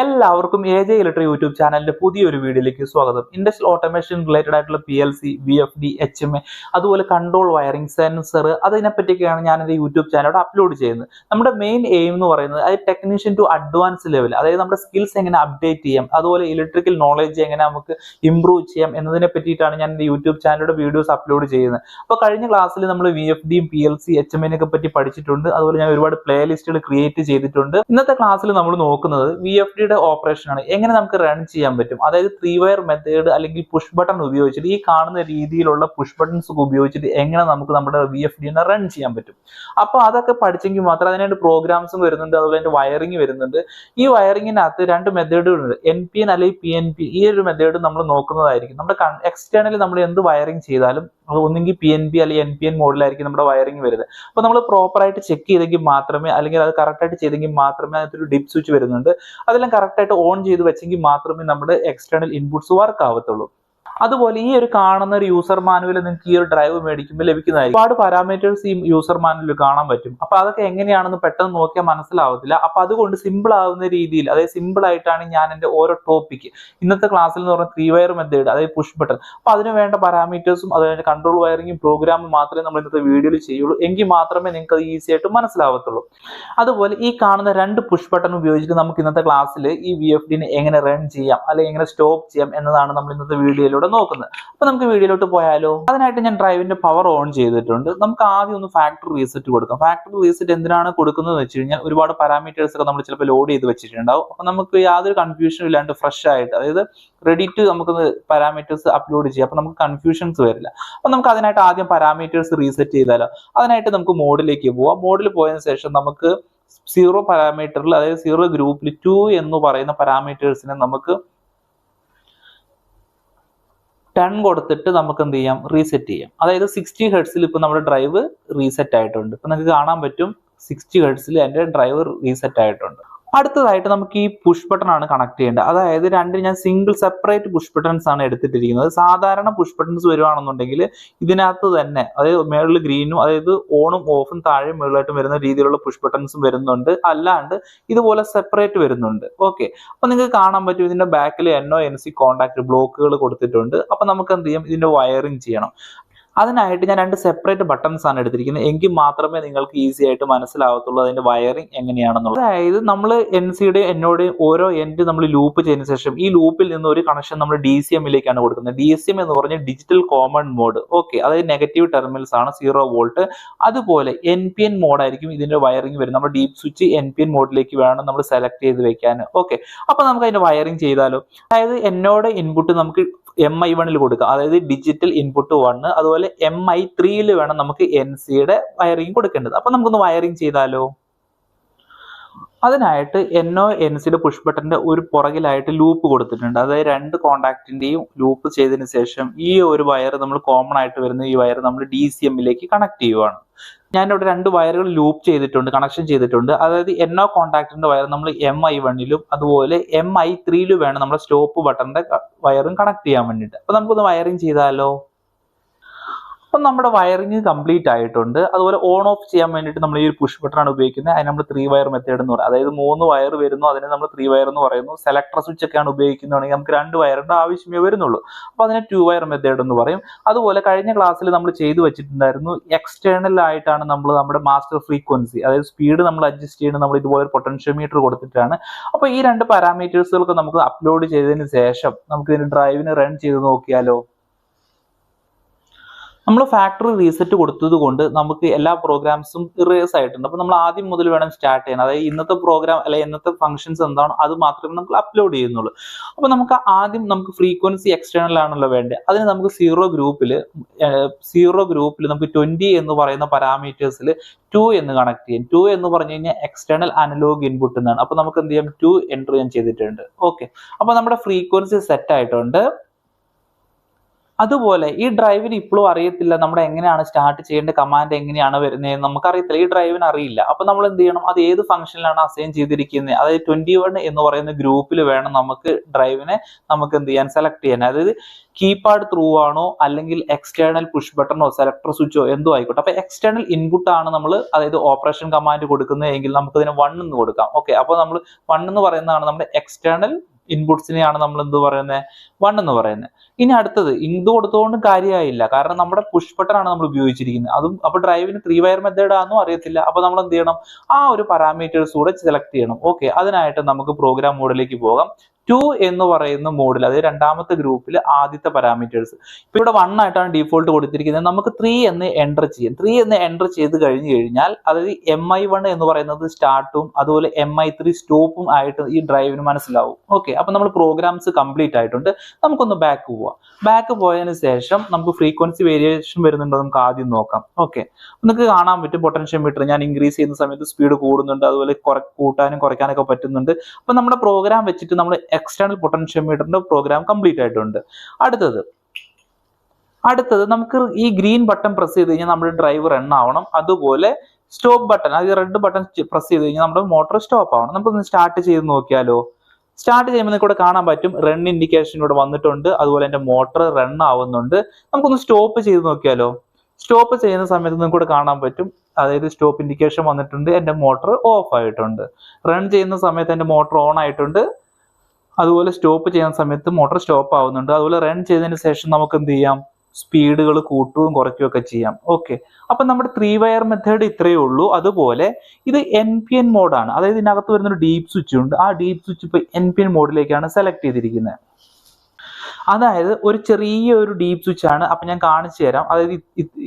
എല്ലാവർക്കും A J electric YouTube ചാനലിന്റെ പുതിയൊരു വീഡിയോയിലേക്ക് സ്വാഗതം. ഇൻഡസ്ട്രിയൽ ഓട്ടോമേഷൻ റിലേറ്റഡ് ആയിട്ടുള്ള P L C V F D H M A അതുപോലെ കൺട്രോൾ വയറിംഗ് സെൻസർ അതിനെപ്പറ്റിയൊക്കെയാണ് ഞാൻ എന്റെ യൂട്യൂബ് ചാനലോട് അപ്ലോഡ് ചെയ്യുന്നത്. നമ്മുടെ മെയിൻ എയിം എന്ന് പറയുന്നത് അത് ടെക്നീഷ്യൻ ടു അഡ്വാൻസ് ലെവൽ അതായത് നമ്മുടെ സ്കിൽസ് എങ്ങനെ അപ്ഡേറ്റ് ചെയ്യാം അതുപോലെ ഇലക്ട്രിക്കൽ നോളജ് എങ്ങനെ നമുക്ക് ഇംപ്രൂവ് ചെയ്യാം എന്നതിനെ പറ്റിയിട്ടാണ് ഞാൻ എന്റെ യൂട്യൂബ് ചാനലിലൂടെ വീഡിയോസ് അപ്ലോഡ് ചെയ്യുന്നത്. അപ്പോൾ കഴിഞ്ഞ ക്ലാസ്സിൽ നമ്മൾ വി എഫ് ഡിയും P L C H M എനൊക്കെ പറ്റി പഠിച്ചിട്ടുണ്ട്. അതുപോലെ ഞാൻ ഒരുപാട് പ്ലേ ലിസ്റ്റുകൾ ക്രിയേറ്റ് ചെയ്തിട്ടുണ്ട്. ഇന്നത്തെ ക്ലാസ്സിൽ നമ്മൾ നോക്കുന്നത് വി എഫ് ഡിയുടെ ഓപ്പറേഷൻ ആണ്. എങ്ങനെ നമുക്ക് റൺ ചെയ്യാൻ പറ്റും? അതായത് ത്രീ വയർ മെത്തേഡ് അല്ലെങ്കിൽ പുഷ് ബട്ടൺ ഉപയോഗിച്ചിട്ട് ഈ കാണുന്ന രീതിയിലുള്ള പുഷ് ബട്ടൺസ് ഒക്കെ ഉപയോഗിച്ചിട്ട് എങ്ങനെ നമുക്ക് നമ്മുടെ വി എഫ് ഡിനെ റൺ ചെയ്യാൻ പറ്റും? അപ്പോൾ അതൊക്കെ പഠിച്ചെങ്കിൽ മാത്രം അതിനായിട്ട് പ്രോഗ്രാംസും വരുന്നുണ്ട്. അതുപോലെ അതിന്റെ വയറിംഗ് വരുന്നുണ്ട്. ഈ വയറിങ്ങിനകത്ത് രണ്ട് മെത്തേഡുകളുണ്ട് എൻ പി എൻ അല്ലെങ്കിൽ പി എൻ പി ഈ ഒരു മെത്തേഡ് നമ്മൾ നോക്കുന്നതായിരിക്കും. നമ്മുടെ എക്സ്റ്റേണലി നമ്മൾ എന്ത് വയറിംഗ് ചെയ്താലും ഒന്നെങ്കിൽ പി എൻ പി അല്ലെങ്കിൽ എൻ പി എൻ മോഡിലായിരിക്കും നമ്മുടെ വയറിംഗ് വരുന്നത്. അപ്പോൾ നമ്മൾ പ്രോപ്പർ ആയിട്ട് ചെക്ക് ചെയ്തെങ്കിൽ മാത്രമേ അല്ലെങ്കിൽ അത് കറക്റ്റ് ആയിട്ട് ചെയ്തെങ്കിൽ മാത്രമേ അതിനകത്തൊരു ഡിപ് സ്വിച്ച് വരുന്നുണ്ട്. അതെല്ലാം കറക്റ്റ് ആയിട്ട് ഓൺ ചെയ്ത് വെച്ചെങ്കിൽ മാത്രമേ നമ്മുടെ എക്സ്റ്റേണൽ ഇൻപുട്സ് വർക്ക് ആവത്തുള്ളൂ. അതുപോലെ ഈ ഒരു കാണുന്ന ഒരു യൂസർ മാനുവൽ നിങ്ങൾക്ക് ഈ ഒരു ഡ്രൈവ് മേടിക്കുമ്പോൾ ലഭിക്കുന്നതായിരിക്കും. ഒരുപാട് പാരാമീറ്റേഴ്സ് ഈ യൂസർ മാനുവൽ കാണാൻ പറ്റും. അപ്പൊ അതൊക്കെ എങ്ങനെയാണെന്ന് പെട്ടെന്ന് നോക്കിയാൽ മനസ്സിലാവത്തില്ല. അപ്പൊ അതുകൊണ്ട് സിമ്പിൾ ആവുന്ന രീതിയിൽ അതായത് സിമ്പിൾ ആയിട്ടാണ് ഞാൻ എന്റെ ഓരോ ടോപ്പിക്ക് ഇന്നത്തെ ക്ലാസ്സിൽ എന്ന് പറഞ്ഞാൽ ത്രീ വയർ മെത്തേഡ് അതായത് പുഷ് ബട്ടൺ അപ്പൊ അതിന് വേണ്ട പാരാമീറ്റേഴ്സും അതായത് കൺട്രോൾ വയറിംഗും പ്രോഗ്രാമും മാത്രമേ നമ്മൾ ഇന്നത്തെ വീഡിയോയിൽ ചെയ്യുള്ളൂ. എങ്കിൽ മാത്രമേ നിങ്ങൾക്ക് അത് ഈസി ആയിട്ട് മനസ്സിലാവത്തുള്ളൂ. അതുപോലെ ഈ കാണുന്ന രണ്ട് പുഷ് ബട്ടൺ ഉപയോഗിച്ചിട്ട് നമുക്ക് ഇന്നത്തെ ക്ലാസ്സിൽ ഈ വി എഫ് ഡിനെ എങ്ങനെ റൺ ചെയ്യാം അല്ലെങ്കിൽ എങ്ങനെ സ്റ്റോപ്പ് ചെയ്യാം എന്നതാണ് നമ്മൾ ഇന്നത്തെ വീഡിയോയിലൂടെ നോക്കുന്നത്. അപ്പൊ നമുക്ക് വീഡിയോയിലോട്ട് പോയാലോ? അതിനായിട്ട് ഞാൻ ഡ്രൈവിന്റെ പവർ ഓൺ ചെയ്തിട്ടുണ്ട്. നമുക്ക് ആദ്യം ഒന്ന് ഫാക്ടറി റീസെറ്റ് കൊടുക്കാം. ഫാക്ടറി റീസെറ്റ് എന്തിനാണ് കൊടുക്കുന്നത് വെച്ച് കഴിഞ്ഞാൽ ഒരുപാട് പാരാമീറ്റേഴ്സ് ഒക്കെ നമ്മൾ ചിലപ്പോൾ ലോഡ് ചെയ്ത് വെച്ചിട്ടുണ്ടാവും. അപ്പൊ നമുക്ക് യാതൊരു കൺഫ്യൂഷനും ഇല്ലാണ്ട് ഫ്രഷ് ആയിട്ട് അതായത് റെഡി ടു നമുക്ക് പാരാമീറ്റേഴ്സ് അപ്ലോഡ് ചെയ്യാം. അപ്പൊ നമുക്ക് കൺഫ്യൂഷൻസ് വരില്ല. അപ്പൊ നമുക്ക് അതിനായിട്ട് ആദ്യം പാരാമീറ്റേഴ്സ് റീസെറ്റ് ചെയ്താലോ? അതിനായിട്ട് നമുക്ക് മോഡിലേക്ക് പോവാം. മോഡിൽ പോയതിനു ശേഷം നമുക്ക് സീറോ പാരാമീറ്ററിൽ അതായത് സീറോ ഗ്രൂപ്പിൽ ടു എന്ന് പറയുന്ന പാരാമീറ്റേഴ്സിനെ നമുക്ക് ടെൻ കൊടുത്തിട്ട് നമുക്ക് എന്ത് ചെയ്യാം? റീസെറ്റ് ചെയ്യാം. അതായത് സിക്സ്റ്റി ഹെഡ്സിൽ ഇപ്പൊ നമ്മുടെ ഡ്രൈവ് റീസെറ്റ് ആയിട്ടുണ്ട്. ഇപ്പൊ നിങ്ങൾക്ക് കാണാൻ പറ്റും സിക്സ്റ്റി ഹെഡ്സിൽ എന്റെ ഡ്രൈവ് റീസെറ്റ് ആയിട്ടുണ്ട്. അടുത്തതായിട്ട് നമുക്ക് ഈ പുഷ് ബട്ടൺ ആണ് കണക്ട് ചെയ്യേണ്ടത്. അതായത് രണ്ട് ഞാൻ സിംഗിൾ സെപ്പറേറ്റ് പുഷ് ബട്ടൺസ് ആണ് എടുത്തിട്ടിരിക്കുന്നത്. സാധാരണ പുഷ് ബട്ടൺസ് വരുവാണെന്നുണ്ടെങ്കിൽ ഇതിനകത്ത് തന്നെ അതായത് മേളിൽ ഗ്രീനും അതായത് ഓണും ഓഫും താഴെ മുകളിലായിട്ടും വരുന്ന രീതിയിലുള്ള പുഷ് ബട്ടൺസും വരുന്നുണ്ട്. അല്ലാണ്ട് ഇതുപോലെ സെപ്പറേറ്റ് വരുന്നുണ്ട്. ഓക്കെ അപ്പൊ നിങ്ങൾക്ക് കാണാൻ പറ്റും ഇതിന്റെ ബാക്കിൽ എൻഒ എൻ സി കോൺടാക്ട് ബ്ലോക്കുകൾ കൊടുത്തിട്ടുണ്ട്. അപ്പൊ നമുക്ക് എന്ത് ചെയ്യാം? ഇതിന്റെ വയറിംഗ് ചെയ്യണം. അതിനായിട്ട് ഞാൻ രണ്ട് സെപ്പറേറ്റ് ബട്ടൺസ് ആണ് എടുത്തിരിക്കുന്നത്. എങ്കിൽ മാത്രമേ നിങ്ങൾക്ക് ഈസി ആയിട്ട് മനസ്സിലാവത്തുള്ളൂ അതിന്റെ വയറിംഗ് എങ്ങനെയാണെന്നുള്ളത്. അതായത് നമ്മൾ എൻ സിയുടെയും എന്നോടെയും ഓരോ എൻഡ് നമ്മൾ ലൂപ്പ് ചെയ്തതിന് ശേഷം ഈ ലൂപ്പിൽ നിന്ന് ഒരു കണക്ഷൻ നമ്മൾ ഡി സി എമ്മിലേക്കാണ് കൊടുക്കുന്നത്. ഡി സി എം എന്ന് പറഞ്ഞാൽ ഡിജിറ്റൽ കോമൺ മോഡ് ഓക്കെ അതായത് നെഗറ്റീവ് ടെർമിനൽസ് ആണ് സീറോ വോൾട്ട് അതുപോലെ എൻ പി എൻ മോഡായിരിക്കും ഇതിന്റെ വയറിംഗ് വരും നമ്മൾ DIP switch N P N മോഡിലേക്ക് വേണം നമ്മൾ സെലക്ട് ചെയ്ത് വെക്കാൻ. ഓക്കെ അപ്പൊ നമുക്ക് അതിന്റെ വയറിംഗ് ചെയ്താലോ? അതായത് എന്നോട് ഇൻപുട്ട് നമുക്ക് എം ഐ വണ്ണിൽ കൊടുക്കാം. അതായത് ഡിജിറ്റൽ ഇൻപുട്ട് വണ്ണ് അതുപോലെ എം ഐ ത്രീയിൽ വേണം നമുക്ക് എൻ സിയുടെ വയറിംഗ് കൊടുക്കേണ്ടത്. അപ്പൊ നമുക്കൊന്ന് വയറിംഗ് ചെയ്താലോ? അതിനായിട്ട് എന്നോ എൻ സിയുടെ പുഷ് ബട്ടന്റെ ഒരു പുറകിലായിട്ട് ലൂപ്പ് കൊടുത്തിട്ടുണ്ട്. അതായത് രണ്ട് കോണ്ടാക്റ്റിന്റെയും ലൂപ്പ് ചെയ്തതിന് ശേഷം ഈ ഒരു വയർ നമ്മൾ കോമൺ ആയിട്ട് വരുന്ന ഈ വയർ നമ്മൾ ഡി സി എമ്മിലേക്ക് കണക്ട് ചെയ്യുവാണ്. ഞാൻ ഇവിടെ രണ്ട് വയറുകൾ ലൂപ്പ് ചെയ്തിട്ടുണ്ട് കണക്ഷൻ ചെയ്തിട്ടുണ്ട്. അതായത് എന്നോ കോണ്ടാക്ടിന്റെ വയർ നമ്മൾ എം ഐ വണ്ണിലും അതുപോലെ എം ഐ ത്രീയിലും വേണം നമ്മുടെ സ്റ്റോപ്പ് ബട്ടന്റെ വയറും കണക്ട് ചെയ്യാൻ വേണ്ടിയിട്ട്. അപ്പൊ നമുക്കൊന്ന് വയറിങ് ചെയ്താലോ? അപ്പം നമ്മുടെ വയറിങ് കംപ്ലീറ്റ് ആയിട്ടുണ്ട്. അതുപോലെ ഓൺ ഓഫ് ചെയ്യാൻ വേണ്ടിയിട്ട് നമ്മൾ ഈ ഒരു പുഷ് ബട്ടൺ ആണ് ഉപയോഗിക്കുന്നത്. അതിന് നമ്മൾ ത്രീ വയർ മെത്തേഡ് എന്ന് പറയും. അതായത് മൂന്ന് വയർ വരുന്നു അതിനെ നമ്മൾ ത്രീ വയർ എന്ന് പറയുന്നു. സെലക്ടർ സ്വിച്ച് ഒക്കെയാണ് ഉപയോഗിക്കുന്നതാണെങ്കിൽ നമുക്ക് രണ്ട് വയറിന്റെ ആവശ്യമേ വരുന്നുള്ളൂ. അപ്പോൾ അതിനെ ടു വയർ മെത്തേഡ് എന്ന് പറയും. അതുപോലെ കഴിഞ്ഞ ക്ലാസ്സിൽ നമ്മൾ ചെയ്തു വെച്ചിട്ടുണ്ടായിരുന്നു എക്സ്റ്റേണൽ ആയിട്ടാണ് നമ്മൾ നമ്മുടെ മാസ്റ്റർ ഫ്രീക്വൻസി അതായത് സ്പീഡ് നമ്മൾ അഡ്ജസ്റ്റ് ചെയ്യുന്നത് നമ്മൾ ഇതുപോലെ പൊട്ടൻഷ്യോമീറ്റർ കൊടുത്തിട്ടാണ്. അപ്പോൾ ഈ രണ്ട് പാരാമീറ്റേഴ്സുകളൊക്കെ നമുക്ക് അപ്ലോഡ് ചെയ്തതിന് ശേഷം നമുക്ക് ഇതിന് ഡ്രൈവിന് റൺ ചെയ്ത് നോക്കിയാലോ? നമ്മൾ ഫാക്ടറി റീസെറ്റ് കൊടുത്തത് കൊണ്ട് നമുക്ക് എല്ലാ പ്രോഗ്രാംസും ഇറേസ് ആയിട്ടുണ്ട്. അപ്പോൾ നമ്മൾ ആദ്യം മുതൽ വേണം സ്റ്റാർട്ട് ചെയ്യാൻ. അതായത് ഇന്നത്തെ പ്രോഗ്രാം അല്ലെ ഇന്നത്തെ ഫംഗ്ഷൻസ് എന്താണോ അത് മാത്രമേ നമുക്ക് അപ്ലോഡ് ചെയ്യുന്നുള്ളൂ. അപ്പോൾ നമുക്ക് ആദ്യം നമുക്ക് ഫ്രീക്വൻസി എക്സ്റ്റേണൽ ആണല്ലോ വേണ്ടത്. അതിന് നമുക്ക് സീറോ ഗ്രൂപ്പിൽ സീറോ ഗ്രൂപ്പിൽ നമുക്ക് ട്വന്റി എന്ന് പറയുന്ന പാരാമീറ്റേഴ്സിൽ ടു എന്ന് കണക്ട് ചെയ്യാം. ടു എന്ന് പറഞ്ഞു കഴിഞ്ഞാൽ എക്സ്റ്റേണൽ അനലോഗ് ഇൻപുട്ട് എന്നാണ്. അപ്പോൾ നമുക്ക് എന്ത് ചെയ്യാം? ടു എൻട്രി ഞാൻ ചെയ്തിട്ടുണ്ട്. ഓക്കെ അപ്പോൾ നമ്മുടെ ഫ്രീക്വൻസി സെറ്റ് ആയിട്ടുണ്ട്. അതുപോലെ ഈ ഡ്രൈവിന് ഇപ്പോഴും അറിയത്തില്ല നമ്മുടെ എങ്ങനെയാണ് സ്റ്റാർട്ട് ചെയ്യേണ്ട കമാൻഡ് എങ്ങനെയാണ് വരുന്നത് നമുക്കറിയത്തില്ല. ഈ ഡ്രൈവിന് അറിയില്ല. അപ്പൊ നമ്മൾ എന്ത് ചെയ്യണം? അത് ഏത് ഫംഗ്ഷനിലാണ് അസൈൻ ചെയ്തിരിക്കുന്നത് അതായത് ട്വന്റി വൺ എന്ന് പറയുന്ന ഗ്രൂപ്പിൽ വേണം നമുക്ക് ഡ്രൈവിനെ നമുക്ക് എന്ത് ചെയ്യാൻ സെലക്ട് ചെയ്യാൻ. അതായത് കീപാഡ് ത്രൂ ആണോ അല്ലെങ്കിൽ എക്സ്റ്റേണൽ പുഷ് ബട്ടണോ സെലക്ടർ സ്വിച്ചോ എന്തോ ആയിക്കോട്ടെ. അപ്പൊ എക്സ്റ്റേണൽ ഇൻപുട്ട് ആണ് നമ്മൾ അതായത് ഓപ്പറേഷൻ കമാൻഡ് കൊടുക്കുന്നതെങ്കിൽ നമുക്ക് ഇതിന് വൺ എന്ന് കൊടുക്കാം. ഓക്കെ അപ്പോൾ നമ്മൾ വൺ എന്ന് പറയുന്നതാണ് നമ്മുടെ എക്സ്റ്റേണൽ ഇൻപുട്സിനെയാണ് നമ്മൾ എന്ത് പറയുന്നത് വൺ എന്ന് പറയുന്നത് ഇനി അടുത്തത് ഇത് കൊടുത്തുകൊണ്ട് കാര്യമായില്ല കാരണം നമ്മുടെ പുഷ് ബട്ടൺ ആണ് നമ്മൾ ഉപയോഗിച്ചിരിക്കുന്നത്. അതും അപ്പൊ ഡ്രൈവിന് ത്രീ വയർ മെത്തേഡ് ആണെന്നും അറിയത്തില്ല. അപ്പൊ നമ്മൾ എന്ത് ചെയ്യണം? ആ ഒരു പാരാമീറ്റേഴ്സ് കൂടെ സെലക്ട് ചെയ്യണം. ഓക്കെ അതിനായിട്ട് നമുക്ക് പ്രോഗ്രാം മോഡിലേക്ക് പോകാം. ടു എന്ന് പറയുന്ന മോഡിൽ അതായത് രണ്ടാമത്തെ ഗ്രൂപ്പിൽ ആദ്യത്തെ പാരാമീറ്റേഴ്സ് ഇപ്പൊ ഇവിടെ വൺ ആയിട്ടാണ് ഡിഫോൾട്ട് കൊടുത്തിരിക്കുന്നത്. നമുക്ക് ത്രീ എന്ന് എന്റർ ചെയ്യാം. ത്രീ എന്ന് എന്റർ ചെയ്ത് കഴിഞ്ഞു കഴിഞ്ഞാൽ അതായത് എം ഐ വൺ എന്ന് പറയുന്നത് സ്റ്റാർട്ടും അതുപോലെ എം ഐ ത്രീ സ്റ്റോപ്പും ആയിട്ട് ഈ ഡ്രൈവിന് മനസ്സിലാവും. ഓക്കെ അപ്പൊ നമ്മൾ പ്രോഗ്രാംസ് കംപ്ലീറ്റ് ആയിട്ടുണ്ട്. നമുക്കൊന്ന് ബാക്ക് പോവാം. ബാക്ക് പോയതിന് ശേഷം നമുക്ക് ഫ്രീക്വൻസി വേരിയേഷൻ വരുന്നുണ്ടോ നമുക്ക് ആദ്യം നോക്കാം. ഓക്കെ നിങ്ങൾക്ക് കാണാൻ പറ്റും. പൊട്ടൻഷ്യൽ മീറ്റർ ഞാൻ ഇൻക്രീസ് ചെയ്യുന്ന സമയത്ത് സ്പീഡ് കൂടുന്നുണ്ട്. അതുപോലെ കൂട്ടാനും കുറയ്ക്കാനൊക്കെ പറ്റുന്നുണ്ട്. അപ്പൊ നമ്മുടെ പ്രോഗ്രാം വെച്ചിട്ട് നമ്മൾ എക്സ്റ്റേണൽ പൊട്ടൻഷ്യൽ മീറ്ററിന്റെ പ്രോഗ്രാം കംപ്ലീറ്റ് ആയിട്ടുണ്ട്. അടുത്തത്. അടുത്തത് നമുക്ക് ഈ ഗ്രീൻ ബട്ടൺ പ്രസ് ചെയ്ത് കഴിഞ്ഞാൽ നമ്മുടെ ഡ്രൈവർ റൺ ആവണം. അതുപോലെ സ്റ്റോപ്പ് ബട്ടൺ അത് റെഡ് ബട്ടൺ പ്രസ് ചെയ്ത് കഴിഞ്ഞാൽ നമ്മുടെ മോട്ടോർ സ്റ്റോപ്പ് ആവണം. നമുക്കൊന്ന് സ്റ്റാർട്ട് ചെയ്ത് നോക്കിയാലോ? സ്റ്റാർട്ട് ചെയ്യുമ്പോൾ നിങ്ങൾക്ക് കാണാൻ പറ്റും റൺ ഇൻഡിക്കേഷൻ ഇവിടെ വന്നിട്ടുണ്ട്. അതുപോലെ എന്റെ മോട്ടോർ റൺ ആവുന്നുണ്ട്. നമുക്കൊന്ന് സ്റ്റോപ്പ് ചെയ്ത് നോക്കിയാലോ? സ്റ്റോപ്പ് ചെയ്യുന്ന സമയത്ത് നിങ്ങൾക്ക് കാണാൻ പറ്റും. അതായത് സ്റ്റോപ്പ് ഇൻഡിക്കേഷൻ വന്നിട്ടുണ്ട്. എന്റെ മോട്ടോർ ഓഫ് ആയിട്ടുണ്ട്. റൺ ചെയ്യുന്ന സമയത്ത് എന്റെ മോട്ടോർ ഓൺ ആയിട്ടുണ്ട്. അതുപോലെ സ്റ്റോപ്പ് ചെയ്യുന്ന സമയത്ത് മോട്ടോർ സ്റ്റോപ്പ് ആവുന്നുണ്ട്. അതുപോലെ റൺ ചെയ്തതിന് ശേഷം നമുക്ക് എന്ത് ചെയ്യാം? സ്പീഡുകൾ കൂട്ടുകയും കുറയ്ക്കുകയും ഒക്കെ ചെയ്യാം. ഓക്കെ അപ്പൊ നമ്മുടെ ത്രീ വയർ മെത്തേഡ് ഇത്രയേ ഉള്ളൂ. അതുപോലെ ഇത് എൻ പി എൻ മോഡാണ് അതായത് ഇതിനകത്ത് വരുന്ന ഒരു ഡീപ്പ് സ്വിച്ച് ഉണ്ട്. ആ ഡീപ്പ് സ്വിച്ച് ഇപ്പൊ എൻ പി എൻ മോഡിലേക്കാണ് സെലക്ട് ചെയ്തിരിക്കുന്നത്. അതായത് ഒരു ചെറിയ ഒരു ഡീപ് സ്വിച്ച് ആണ്. അപ്പൊ ഞാൻ കാണിച്ചു തരാം. അതായത്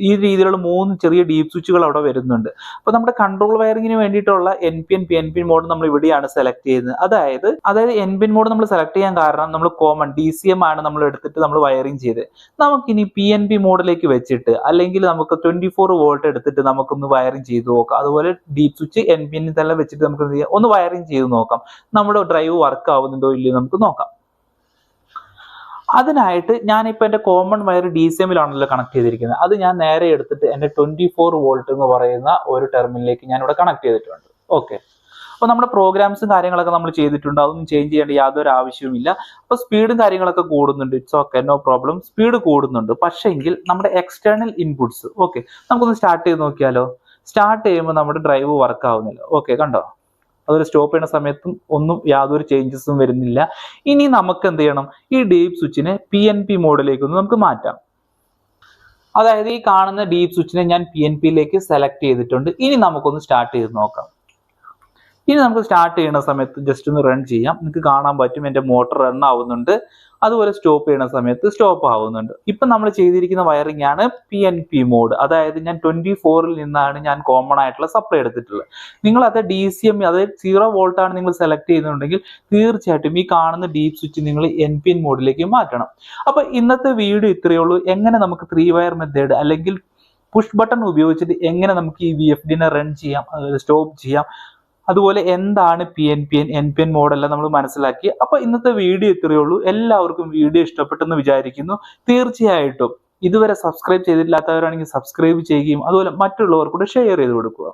ഈ രീതിയിലുള്ള മൂന്ന് ചെറിയ ഡീപ് സ്വിച്ചുകൾ അവിടെ വരുന്നുണ്ട്. അപ്പൊ നമ്മുടെ കൺട്രോൾ വയറിങ്ങിന് വേണ്ടിയിട്ടുള്ള N P N P N P mode നമ്മൾ ഇവിടെയാണ് സെലക്ട് ചെയ്യുന്നത്. അതായത് അതായത് എൻ പി എൻ മോഡ് നമ്മൾ സെലക്ട് ചെയ്യാൻ കാരണം നമ്മൾ കോമൺ ഡി സി എം ആണ് നമ്മൾ എടുത്തിട്ട് നമ്മൾ വയറിങ് ചെയ്ത്. നമുക്കിനി പി എൻ പി മോഡിലേക്ക് വെച്ചിട്ട് അല്ലെങ്കിൽ നമുക്ക് ട്വന്റി ഫോർ വോൾട്ട് എടുത്തിട്ട് നമുക്കൊന്ന് വയറിങ് ചെയ്ത് നോക്കാം. അതുപോലെ DIP switch N P N തന്നെ വെച്ചിട്ട് നമുക്ക് ഒന്ന് വയറിങ് ചെയ്ത് നോക്കാം. നമ്മുടെ ഡ്രൈവ് വർക്ക് ആവുന്നുണ്ടോ ഇല്ലയോ നമുക്ക് നോക്കാം. അതിനായിട്ട് ഞാനിപ്പോൾ എന്റെ കോമൺ വയർ ഡി സി എമ്മിലാണല്ലോ കണക്ട് ചെയ്തിരിക്കുന്നത്. അത് ഞാൻ നേരെ എടുത്തിട്ട് എന്റെ ട്വന്റി ഫോർ വോൾട്ട് എന്ന് പറയുന്ന ഒരു ടെർമിനലിലേക്ക് ഞാൻ ഇവിടെ കണക്ട് ചെയ്തിട്ടുണ്ട്. ഓക്കെ അപ്പോൾ നമ്മുടെ പ്രോഗ്രാംസും കാര്യങ്ങളൊക്കെ നമ്മൾ ചെയ്തിട്ടുണ്ട്. അതൊന്നും ചേഞ്ച് ചെയ്യേണ്ട യാതൊരു ആവശ്യവുമില്ല അപ്പോൾ സ്പീഡും കാര്യങ്ങളൊക്കെ കൂടുന്നുണ്ട്. It's okay no problem speed കൂടുന്നുണ്ട്. പക്ഷേ എങ്കിൽ നമ്മുടെ എക്സ്റ്റേണൽ ഇൻപുട്സ് ഓക്കെ നമുക്കൊന്ന് സ്റ്റാർട്ട് ചെയ്ത് നോക്കിയാലോ? സ്റ്റാർട്ട് ചെയ്യുമ്പോൾ നമ്മുടെ ഡ്രൈവ് വർക്ക് ആവുന്നില്ല. ഓക്കെ കണ്ടോ? അതൊരു സ്റ്റോപ്പ് ചെയ്യുന്ന സമയത്തും ഒന്നും യാതൊരു ചേഞ്ചസും വരുന്നില്ല. ഇനി നമുക്ക് എന്ത് ചെയ്യണം? ഈ ഡീപ് സ്വിച്ചിനെ പി എൻ പി മോഡിലേക്ക് ഒന്ന് നമുക്ക് മാറ്റാം. അതായത് ഈ കാണുന്ന ഡീപ് സ്വിച്ചിനെ ഞാൻ പി എൻ പിയിലേക്ക് സെലക്ട് ചെയ്തിട്ടുണ്ട്. ഇനി നമുക്കൊന്ന് സ്റ്റാർട്ട് ചെയ്ത് നോക്കാം. ഇനി നമുക്ക് സ്റ്റാർട്ട് ചെയ്യുന്ന സമയത്ത് ജസ്റ്റ് ഒന്ന് റൺ ചെയ്യാം. നിങ്ങൾക്ക് കാണാൻ പറ്റും എന്റെ മോട്ടർ റൺ ആവുന്നുണ്ട്. അതുപോലെ സ്റ്റോപ്പ് ചെയ്യുന്ന സമയത്ത് സ്റ്റോപ്പ് ആവുന്നുണ്ട്. ഇപ്പൊ നമ്മൾ ചെയ്തിരിക്കുന്ന വയറിംഗ് ആണ് പി എൻ പി മോഡ് അതായത് ഞാൻ ട്വന്റി ഫോറിൽ നിന്നാണ് ഞാൻ കോമൺ ആയിട്ടുള്ള സപ്ലൈ എടുത്തിട്ടുള്ളത്. നിങ്ങൾ അത് ഡി സി എം അതായത് സീറോ വോൾട്ട് ആണ് നിങ്ങൾ സെലക്ട് ചെയ്യുന്നുണ്ടെങ്കിൽ തീർച്ചയായിട്ടും ഈ കാണുന്ന ഡീപ് സ്വിച്ച് നിങ്ങൾ എൻ പി എൻ മോഡിലേക്ക് മാറ്റണം. അപ്പൊ ഇന്നത്തെ വീഡിയോ ഇത്രയേ ഉള്ളൂ. എങ്ങനെ നമുക്ക് ത്രീ വയർ മെത്തേഡ് അല്ലെങ്കിൽ പുഷ് ബട്ടൺ ഉപയോഗിച്ചിട്ട് എങ്ങനെ നമുക്ക് ഈ വി എഫ് ഡിനെ റൺ ചെയ്യാം സ്റ്റോപ്പ് ചെയ്യാം അതുപോലെ എന്താണ് P N P N N P N മോഡെല്ലാം നമ്മൾ മനസ്സിലാക്കി. അപ്പൊ ഇന്നത്തെ വീഡിയോ ഇത്രയേ ഉള്ളൂ. എല്ലാവർക്കും വീഡിയോ ഇഷ്ടപ്പെട്ടെന്ന് വിചാരിക്കുന്നു. തീർച്ചയായിട്ടും ഇതുവരെ സബ്സ്ക്രൈബ് ചെയ്തിട്ടില്ലാത്തവരാണെങ്കിൽ സബ്സ്ക്രൈബ് ചെയ്യുകയും അതുപോലെ മറ്റുള്ളവർക്കൂടെ ഷെയർ ചെയ്ത് കൊടുക്കുക.